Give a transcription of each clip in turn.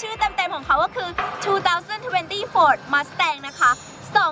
ชื่อเต็มๆของเขาก็คือ 2020 Ford Mustang นะคะ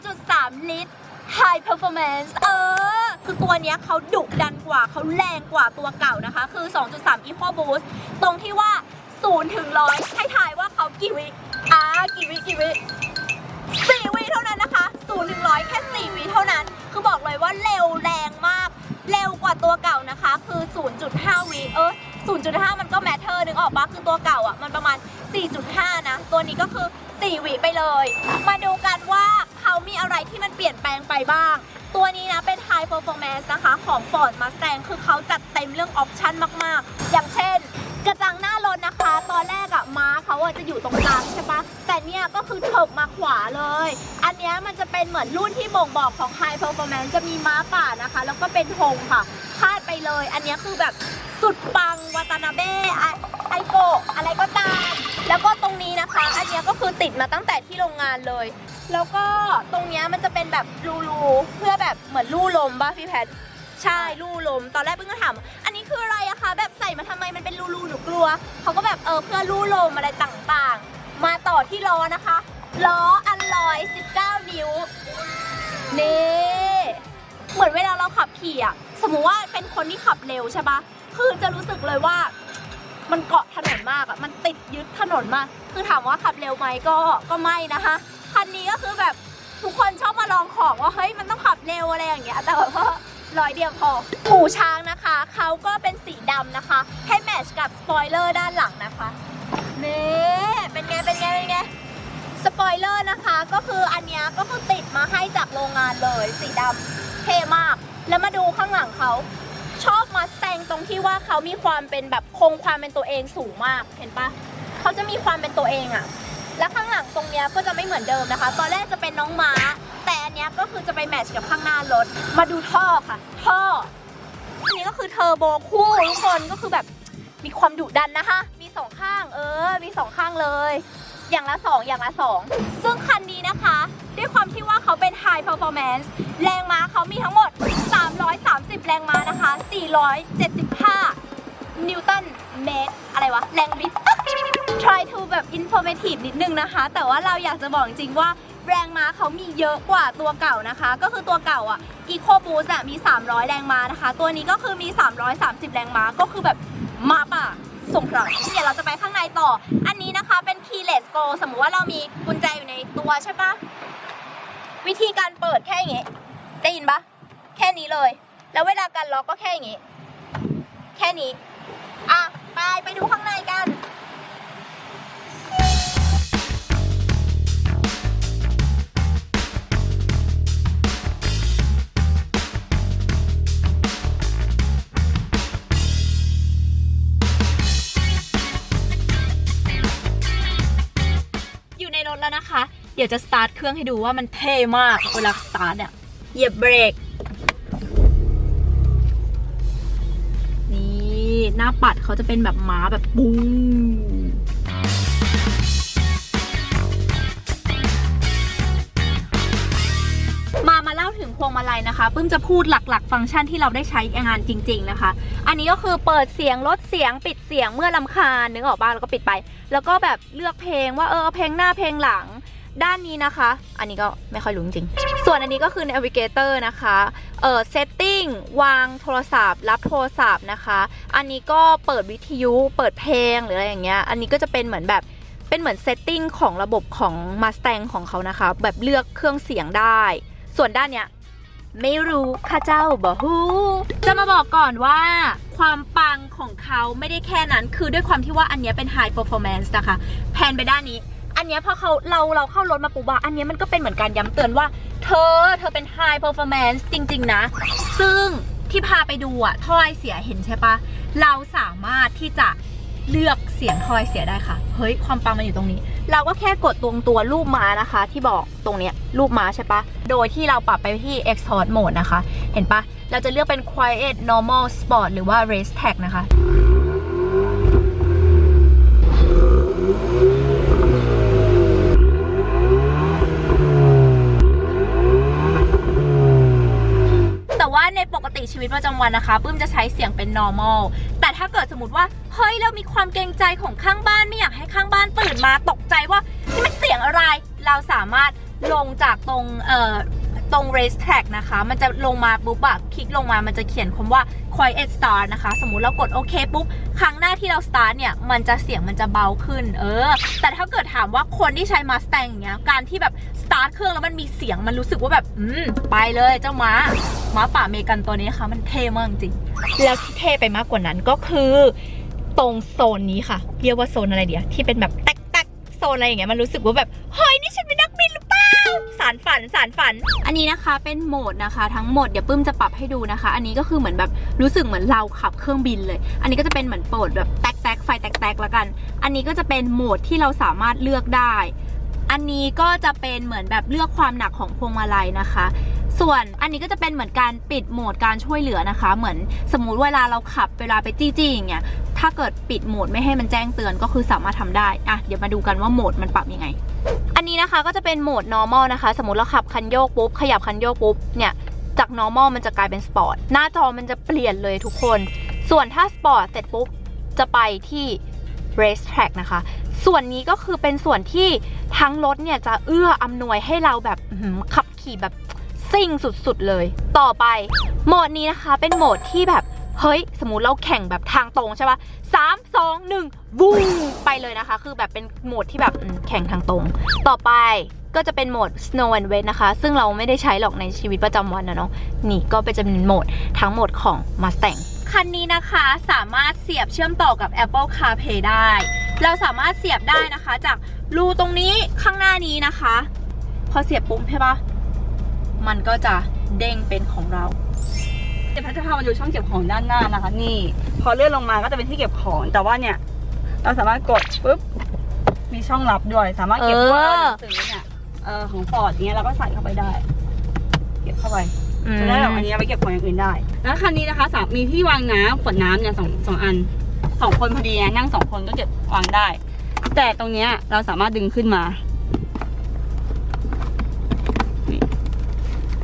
2.3 ลิตร High Performance เออ คือตัวเนี้ยเขาดุดันกว่าเขาแรงกว่าตัวเก่านะคะ คือ 2.3 Eco Boost ตรงที่ว่า 0 ถึง 100 ให้ทายว่าเขากี่วิอ่ากี่วิกี่วิสี่วิเท่านั้นนะคะศูนย์ถึงร้อยแค่สี่วิเท่านั้น คือบอกเลยว่าเร็วแรงมาก เร็วกว่าตัวเก่านะคะ คือ 0.5 วิ เออ0.5 มันก็แมทเทอร์นึกออกปะคือตัวเก่าอะ มันประมาณ 4.5 นะ ตัวนี้ก็คือ 4 วิไปเลย มาดูกันว่าเขามีอะไรที่มันเปลี่ยนแปลงไปบ้าง ตัวนี้นะเป็น High Performance นะคะของ Ford Mustang คือเขาจัดเต็มเรื่องออปชั่นมาก ๆ อย่างเช่นกระจังหน้ารถนะคะ ตอนแรกอะม้าเขาอะจะอยู่ตรงกลางใช่ปะแต่เนี่ยก็คือเถิบมาขวาเลย อันนี้มันจะเป็นเหมือนรุ่นที่บ่งบอกของ High Performance จะมีม้าป่านะคะ แล้วก็เป็นธงค่ะพาดไปเลย อันนี้คือแบบสุดปังวาตานาเบะไอโกอะไรก็ตาม แล้วก็ตรงนี้นะคะ อันเนี้ยก็คือติดมาตั้งแต่ที่โรงงานเลย แล้วก็ตรงเนี้ยมันจะเป็นแบบรูๆเพื่อแบบเหมือนลู่ลมป่ะพี่แพท ใช่ลู่ลม ตอนแรกเพิ่งก็ถามอันนี้คืออะไรอะคะ แบบใส่มาทำไมมันเป็นรูๆหนูกลัว เขาก็แบบเออเพื่อลู่ลมอะไรต่างๆ มาต่อที่ล้อนะคะ ล้ออันลอย 19 นิ้วนี่เหมือนเวลาเราขับขี่อะสมมุติว่าเป็นคนที่ขับเร็วใช่ปะคือจะรู้สึกเลยว่ามันเกาะ มากอะมันติดยึดถนนมากคือถามว่าขับเร็วไหมก็ก็ไม่นะคะคันนี้ก็คือแบบทุกคนชอบมาลองของว่าเฮ้ยมันต้องขับเร็วอะไรอย่างเงี้ยแต่ว่าร้อยเดียวพอหูช้างนะคะเขาก็เป็นสีดำนะคะ ให้แมทช์กับสปอยเลอร์ด้านหลังนะคะเน่เป็นไงเป็นไงเป็นไงสปอยเลอร์นะคะก็คืออันนี้ก็คือติดมาให้จากโรงงานเลยสีดำเท่มาก แล้วมาดูข้างหลังเขาชอบมา งตรงที่ว่าเขามีความเป็นแบบคงความเป็นตัวเองสูงมากเห็นปะเขาจะมีความเป็นตัวเองอะและข้างหลังตรงเนี้ยก็จะไม่เหมือนเดิมนะคะ ตอนแรกจะเป็นน้องม้า แต่อันเนี้ยก็คือจะไปแมทช์กับข้างหน้ารถ มาดูท่อค่ะ ท่ออันนี้ก็คือเทอร์โบคู่ทุกคนก็คือแบบมีความดุดันนะคะ มีสองข้างเออ มีสองข้างเลย อย่างละสองอย่างละสองซึ่งคันนี้นะคะ ด้วยความที่ว่าเขาเป็น High Performance แรงม้าเขามีทั้งหมด 330 แรงม้านะคะ 475 นิวตันเมตร อะไรวะ แรงบิด try to แบบ informative นิดนึงนะคะ แต่ว่าเราอยากจะบอกจริงๆว่า แรงม้าเขามีเยอะกว่าตัวเก่านะคะ ก็คือตัวเก่าอะ Eco Boost อะมี 300 แรงม้านะคะ ตัวนี้ก็คือมี 330 แรงม้า ก็คือแบบมาป่ะส่งพลังเดี๋ยวเราจะไปข้างในต่อ อันนี้นะคะเป็น keyless go สมมุติว่าเรามีกุญแจอยู่ในตัวใช่ปะวิธีการเปิดแค่อย่างงี้ได้ยินปะ แค่นี้เลย แล้วเวลาการล็อกก็แค่อย่างงี้ แค่นี้ อะ ไปไปดูข้างในกันอยู่ในรถแล้วนะคะ เดี๋ยวจะสตาร์ทเครื่องให้ดูว่ามันเท่มาก เวลาสตาร์ทเนี่ยเหยียบเบรก หน้าปัดเขาจะเป็นแบบม้าแบบปุ้งมามาเล่าถึงพวงมาลัยนะคะปื้มจะพูดหลักๆ ฟังก์ชันที่เราได้ใช้งานจริง ๆนะคะ อันนี้ก็คือเปิดเสียงลดเสียงปิดเสียงเมื่อลำคาญนึกออกบ้างแล้วก็ปิดไป แล้วก็แบบเลือกเพลงว่าเออเพลงหน้าเพลงหลัง ด้านนี้นะคะ อันนี้ก็ไม่ค่อยรู้จริง ส่วนอันนี้ก็คือ navigator นะคะ เออ setting วางโทรศัพท์ รับโทรศัพท์นะคะ อันนี้ก็เปิดวิทยุ เปิดเพลงหรืออะไรอย่างเงี้ย อันนี้ก็จะเป็นเหมือนแบบ เป็นเหมือน setting ของระบบของ Mustang ของเขานะคะ แบบเลือกเครื่องเสียงได้ ส่วนด้านเนี้ยไม่รู้ข้าเจ้าบอฮูจะมาบอกก่อนว่าความปังของเขาไม่ได้แค่นั้น คือด้วยความที่ว่าอันนี้เป็น high performance นะคะ แพนไปด้านนี้ อันเนี้ยพอเขาเราเราเข้ารถมาปุ๊บอะอันเนี้ยมันก็เป็นเหมือนการย้ำเตือนว่า เธอเธอเป็น high performance จริง ๆ นะ ซึ่งที่พาไปดูอะท่อไอเสียเห็นใช่ปะเราสามารถที่จะเลือกเสียงทอยเสียได้ค่ะ เฮ้ย ความปังมันอยู่ตรงนี้ เราก็แค่กดตรงตัวรูปม้านะคะ ที่บอกตรงเนี้ยรูปม้าใช่ปะ โดยที่เราปรับไปที่ Exhaust Mode นะคะ เห็นปะ เราจะเลือกเป็น Quiet Normal Sport หรือว่า Race Tag นะคะ ปกติชีวิตประจำวันนะคะปื้มจะใช้เสียงเป็น normal แต่ถ้าเกิดสมมติว่า เฮ้ยเรามีความเกรงใจของข้างบ้านไม่อยากให้ข้างบ้านตื่นมาตกใจว่านี่มันเสียงอะไร เราสามารถลงจากตรงเอ่อ ตรง race track นะคะ มันจะลงมาปุ๊บอะคลิกลงมามันจะเขียนคำว่า quiet start นะคะ สมมุติเรากดโอเคปุ๊บ ครั้งหน้าที่เรา start เนี่ย มันจะเสียงมันจะเบาขึ้น เออ แต่ถ้าเกิดถามว่าคนที่ใช้ Mustang อย่างเงี้ย การที่แบบ start เครื่องแล้วมันมีเสียงมันรู้สึกว่าแบบ อืม ไปเลยเจ้าม้าม้าป่าเมกันตัวนี้นะคะ มันเท่มากจริง แล้วที่เท่ไปมากกว่านั้นก็คือตรงโซนนี้ค่ะ เรียกว่าโซนอะไรเดียวที่เป็นแบบแตกแตกๆโซนอะไรอย่างเงี้ยมันรู้สึกว่าแบบเฮ้ยนี่ฉันเป็นนั สารฝันสารฝัน อันนี้นะคะเป็นโหมดนะคะ ทั้งหมดเดี๋ยวปื้มจะปรับให้ดูนะคะ อันนี้ก็คือเหมือนแบบรู้สึกเหมือนเราขับเครื่องบินเลย อันนี้ก็จะเป็นเหมือนโปรดแบบแตกแตกๆไฟแตกแตกๆละกัน อันนี้ก็จะเป็นโหมดที่เราสามารถเลือกได้ อันนี้ก็จะเป็นเหมือนแบบเลือกความหนักของพวงมาลัยนะคะส่วนอันนี้ก็จะเป็นเหมือนการปิดโหมดการช่วยเหลือนะคะ เหมือนสมมุติเวลาเราขับเวลาไปจี้ๆอย่างเงี้ยถ้าเกิดปิดโหมดไม่ให้มันแจ้งเตือนก็คือสามารถทำได้อะเดี๋ยวมาดูกันว่าโหมดมันปรับยังไง อันนี้นะคะก็จะเป็นโหมด normal นะคะ สมมติเราขับคันโยกปุ๊บ ขยับคันโยกปุ๊บ เนี่ย จาก normal มันจะกลายเป็น sport หน้าจอมันจะเปลี่ยนเลยทุกคน ส่วนถ้า sport เสร็จปุ๊บ จะไปที่ race track นะคะ ส่วนนี้ก็คือเป็นส่วนที่ทั้งรถเนี่ยจะเอื้ออำนวยให้เราแบบขับขี่แบบซิ่งสุดๆเลย ต่อไปโหมดนี้นะคะเป็นโหมดที่แบบ เฮ้ย สมมติเราแข่งแบบทางตรงใช่ปะสามสองหนึ่งบูมไปเลยนะคะ คือแบบเป็นโหมดที่แบบแข่งทางตรง ต่อไปก็จะเป็นโหมด snow and wet นะคะ ซึ่งเราไม่ได้ใช้หรอกในชีวิตประจำวันนะเนาะ นี่ก็เป็นจะเป็นโหมดทั้งหมดของ Mustang คันนี้นะคะสามารถเสียบเชื่อมต่อกับ Apple CarPlay ได้ เราสามารถเสียบได้นะคะ จากรูตรงนี้ข้างหน้านี้นะคะ พอเสียบปุ๊บใช่ปะมันก็จะเด้งเป็นของเรา ดี๋ยวแพทจะพามาดูช่องเก็บของด้านหน้านะคะ นี่ พอเลื่อนลงมาก็จะเป็นที่เก็บของ แต่ว่าเนี่ย เราสามารถกดปุ๊บมีช่องลับด้วย สามารถเก็บพวกหนังสือเนี่ยเออของฟอร์ดเนี้ยเราก็ใส่เข้าไปได้ เก็บเข้าไปจะได้แบบอันนี้ไปเก็บของอย่างอื่นได้ แล้วคันนี้นะคะสามมีที่วางน้ำขวดน้ำเนี่ยสองสองอันสองคนพอดีนั่งสองคนก็เก็บวางได้ แต่ตรงเนี้ยเราสามารถดึงขึ้นมา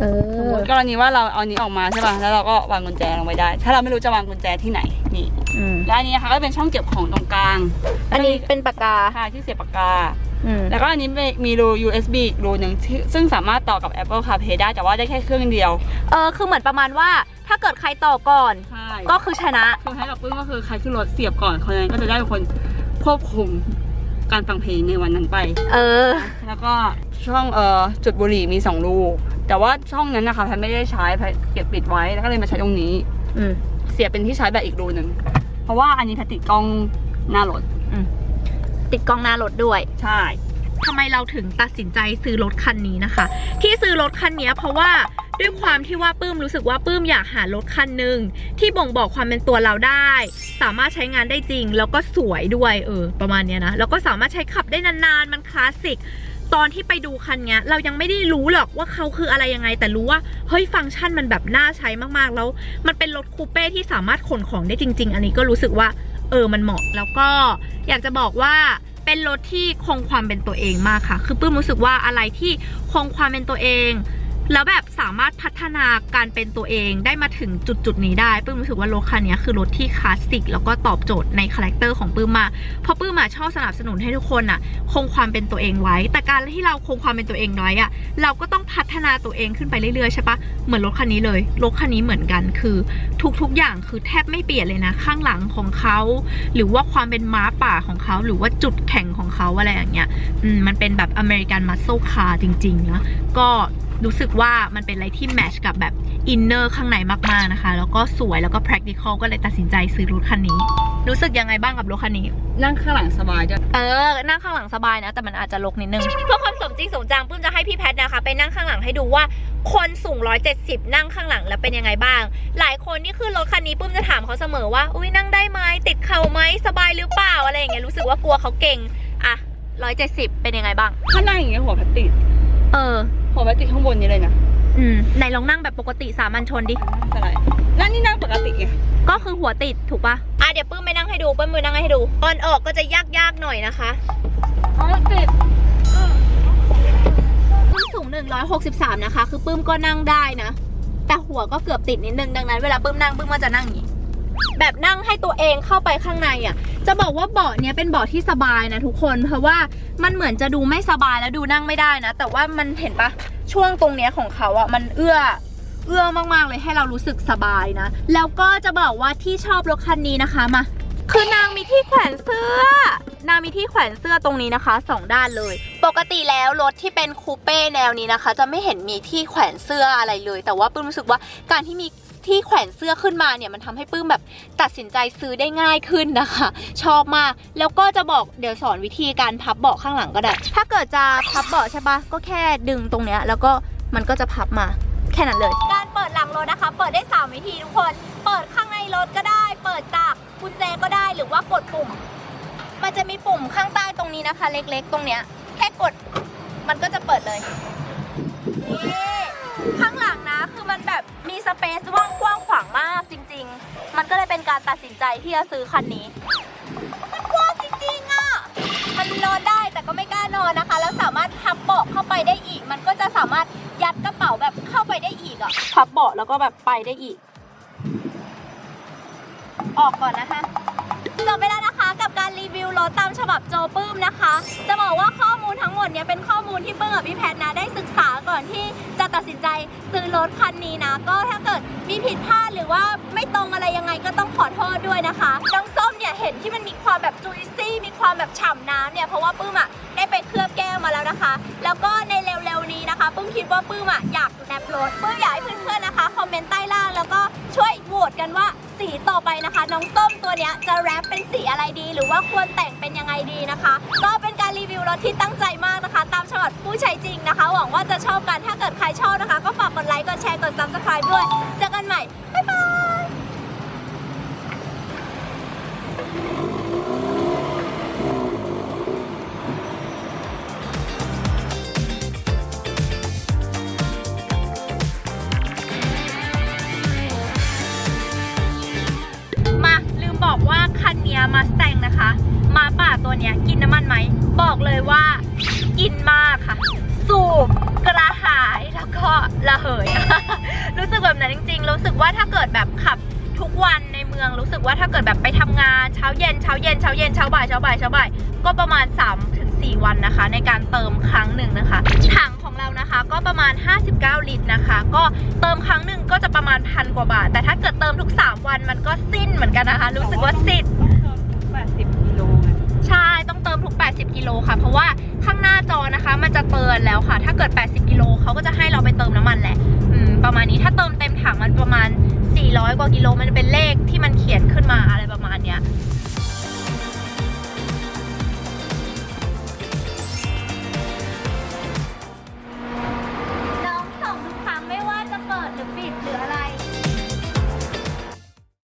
เอสมมติกรณีว่าเราเอาอันนี้ออกมาใช่ป่ะ แล้วเราก็วางกุญแจลงไปได้ ถ้าเราไม่รู้จะวางกุญแจที่ไหน นี่ อืมและอันนี้นะคะก็เป็นช่องเก็บของตรงกลางอันนี้เป็นปากกาค่ะที่เสียบปากกา อืมแล้วก็อันนี้มีรู USB อีกรูหนึ่งที่ซึ่งสามารถต่อกับ Apple CarPlay ได้ แต่ว่าได้แค่เครื่องเดียว เออคือเหมือนประมาณว่า ถ้าเกิดใครต่อก่อน ใช่ ก็คือชนะ คือให้กับปึ้งก็คือใครขึ้นรถเสียบก่อนคนนั้นก็จะได้เป็นคนควบคุมการฟังเพลงในวันนั้นไป เออ แล้วก็ช่องเอ่อจุดบุหรี่มีสองรู แต่ว่าช่องนั้นนะคะแพทไม่ได้ใช้แพทเก็บปิดไว้แล้วก็เลยมาใช้ตรงนี้อืมเสียบเป็นที่ใช้แบบอีกรูหนึ่งเพราะว่าอันนี้แพทติดกล้องหน้ารถติดกล้องหน้ารถด้วย ใช่ ทำไมเราถึงตัดสินใจซื้อรถคันนี้นะคะ ที่ซื้อรถคันนี้เพราะว่าด้วยความที่ว่าปื้มรู้สึกว่าปื้มอยากหารถคันหนึ่งที่บ่งบอกความเป็นตัวเราได้ สามารถใช้งานได้จริง แล้วก็สวยด้วยเออประมาณเนี้ยนะแล้วก็สามารถใช้ขับได้นานๆมันคลาสสิก ตอนที่ไปดูคันเนี้ย เรายังไม่ได้รู้หรอกว่าเขาคืออะไรยังไง แต่รู้ว่าเฮ้ยฟังก์ชันมันแบบน่าใช้มากๆ แล้ว มันเป็นรถคูเป้ที่สามารถขนของได้จริง ๆ อันนี้ก็รู้สึกว่าเออมันเหมาะ แล้วก็อยากจะบอกว่าเป็นรถที่คงความเป็นตัวเองมากค่ะ คือปื้มรู้สึกว่าอะไรที่คงความเป็นตัวเอง แล้วแบบสามารถพัฒนาการเป็นตัวเองได้มาถึงจุดจุดๆนี้ได้ปื้มรู้สึกว่ารถคันนี้คือรถที่คลาสสิกแล้วก็ตอบโจทย์ในคาแรคเตอร์ของปื้มมาเพราะปื้มอะชอบสนับสนุนให้ทุกคนอะคงความเป็นตัวเองไว้ แต่การที่เราคงความเป็นตัวเองน้อยอะเราก็ต้องพัฒนาตัวเองขึ้นไปเรื่อยๆใช่ปะเหมือนรถคันนี้เลยรถคันนี้เหมือนกันคือ ทุกๆอย่างคือแทบไม่เปลี่ยนเลยนะ ข้างหลังของเขาหรือว่าความเป็นม้าป่าของเขาหรือว่าจุดแข็งของเขาอะไรอย่างเงี้ยอืมมันเป็นแบบอเมริกันมัส l e คาร์จริงๆนะก็ รู้สึกว่ามันเป็นอะไรที่แมทช์กับแบบอินเนอร์ข้างในมากๆนะคะ แล้วก็สวยแล้วก็ practical ก็เลยตัดสินใจซื้อรถคันนี้ รู้สึกยังไงบ้างกับรถคันนี้ นั่งข้างหลังสบายด้วยเออ นั่งข้างหลังสบายนะ แต่มันอาจจะลกนิดนึง เพื่อความสมจริงสมจังปื้มจะให้พี่แพทนะคะ ไปนั่งข้างหลังให้ดูว่าคนสูง 170 นั่งข้างหลังแล้วเป็นยังไงบ้าง หลายคนนี่คือรถคันนี้ปื้มจะถามเขาเสมอว่า อุ้ยนั่งได้ไหมติดเข่าไหมสบายหรือเปล่าอะไรอย่างเงี้ยรู้สึกว่ากลัวเขาเก่งอะ170 เป็นยังไงบ้างถ้านั่งอย่างเงี้ยหัวแพทติดเออ หัวแพทติดข้างบนนี้เลยนะอืมไหนลองนั่งแบบปกติสามัญชนดิสไลด์นั่นนี่นั่งปกติไงก็คือหัวติดถูกปะอะเดี๋ยวปื้มไปนั่งให้ดูปื้มมือนั่งให้ดูตอนออกก็จะยากๆหน่อยนะคะอ๋อติดปื้มสูง 163 นะคะ คือปื้มก็นั่งได้นะ แต่หัวก็เกือบติดนิดนึงดังนั้นเวลาปื้มนั่งปื้มก็จะนั่งอย่างนี้ แบบนั่งให้ตัวเองเข้าไปข้างในอะ จะบอกว่าเบาะเนี้ยเป็นเบาะที่สบายนะทุกคน เพราะว่ามันเหมือนจะดูไม่สบายแล้วดูนั่งไม่ได้นะ แต่ว่ามันเห็นปะช่วงตรงเนี้ยของเขาอะมันเอื้อเอื้อมากๆเลยให้เรารู้สึกสบายนะ แล้วก็จะบอกว่าที่ชอบรถคันนี้นะคะมาคือนางมีที่แขวนเสื้อ นางมีที่แขวนเสื้อตรงนี้นะคะสองด้านเลย ปกติแล้วรถที่เป็นคูเป้แนวนี้นะคะ จะไม่เห็นมีที่แขวนเสื้ออะไรเลย แต่ว่าปื้มรู้สึกว่าการที่มี ที่แขวนเสื้อขึ้นมาเนี่ยมันทำให้ปื้มแบบตัดสินใจซื้อได้ง่ายขึ้นนะคะ ชอบมากแล้วก็จะบอกเดี๋ยวสอนวิธีการพับเบาะข้างหลังก็ได้ ถ้าเกิดจะพับเบาะใช่ปะก็แค่ดึงตรงเนี้ยแล้วก็มันก็จะพับมาแค่นั้นเลย การเปิดหลังรถนะคะ เปิดได้ 3 วิธีทุกคน เปิดข้างในรถก็ได้ เปิดจากกุญแจก็ได้หรือว่ากดปุ่ม มันจะมีปุ่มข้างใต้ตรงนี้นะคะ เล็กๆ ตรงเนี้ยแค่กด มันก็จะเปิดเลยนี่ ข้างหลังนะคือมันแบบมีสเปซว่างกว้างขวางมากจริง ๆ มันก็เลยเป็นการตัดสินใจที่จะซื้อคันนี้ มันกว้างจริงๆอะ มันนอนได้แต่ก็ไม่กล้านอนนะคะ แล้วสามารถพับเบาะเข้าไปได้อีก มันก็จะสามารถยัดกระเป๋าแบบเข้าไปได้อีกอะ พับเบาะแล้วก็แบบไปได้อีก ออกก่อนนะคะจบไปแล้วนะ วิวรถตามฉบับโจปื้มนะคะ จะบอกว่าข้อมูลทั้งหมดเนี้ยเป็นข้อมูลที่ปื้มกับพี่แพทนะได้ศึกษาก่อนที่จะตัดสินใจซื้อรถคันนี้นะ ก็ถ้าเกิดมีผิดพลาดหรือว่าไม่ตรงอะไรยังไงก็ต้องขอโทษด้วยนะคะน้องส้มเนี่ยเห็นที่มันมีความแบบจุยซี่มีความแบบฉ่ำน้ำเนี่ยเพราะว่าปื้มอะได้ไปเคลือบแก้วมาแล้วนะคะ แล้วก็ในเร็วๆนี้นะคะปื้มคิดว่าปื้มอะอยากแนบรถปื้มอยากให้เพื่อนๆนะคะคอมเมนต์ใต้ล่างแล้วก็ช่วยโหวตกันว่า สีต่อไปนะคะ น้องส้มตัวเนี้ยจะแรปเป็นสีอะไรดี หรือว่าควรแต่งเป็นยังไงดีนะคะ ก็เป็นการรีวิวรถที่ตั้งใจมากนะคะ ตามฉบับผู้ใช้จริงนะคะ หวังว่าจะชอบกันถ้าเกิดใครชอบนะคะ ก็ฝากกดไลค์กดแชร์กด subscribe ด้วยเจอกันใหม่ เลยว่ากินมากค่ะ สูบกระหายแล้วก็ระเหย รู้สึกแบบนั้นจริง ๆ รู้สึกว่าถ้าเกิดแบบขับทุกวันในเมืองรู้สึกว่าถ้าเกิดแบบไปทำงานเช้าเย็นเช้าเย็นเช้าเย็นเช้าบ่ายเช้าบ่ายเช้าบ่ายก็ประมาณ3ถึง4วันนะคะ ในการเติมครั้งหนึ่งนะคะถังของเรานะคะก็ประมาณ 59 ลิตรนะคะ ก็เติมครั้งหนึ่งก็จะประมาณพันกว่าบาท แต่ถ้าเกิดเติมทุก 3 วันมันก็สิ้นเหมือนกันนะคะ รู้สึกว่าสิ้น โลค่ะ เพราะว่าข้างหน้าจอนะคะ มันจะเตือนแล้วค่ะ ถ้าเกิด 80 กิโลเขาก็จะให้เราไปเติมน้ำมันแหละประมาณนี้ถ้าเติมเต็มถังมันประมาณ 400 กว่ากิโลมันเป็นเลขที่มันเขียนขึ้นมาอะไรประมาณเนี้ย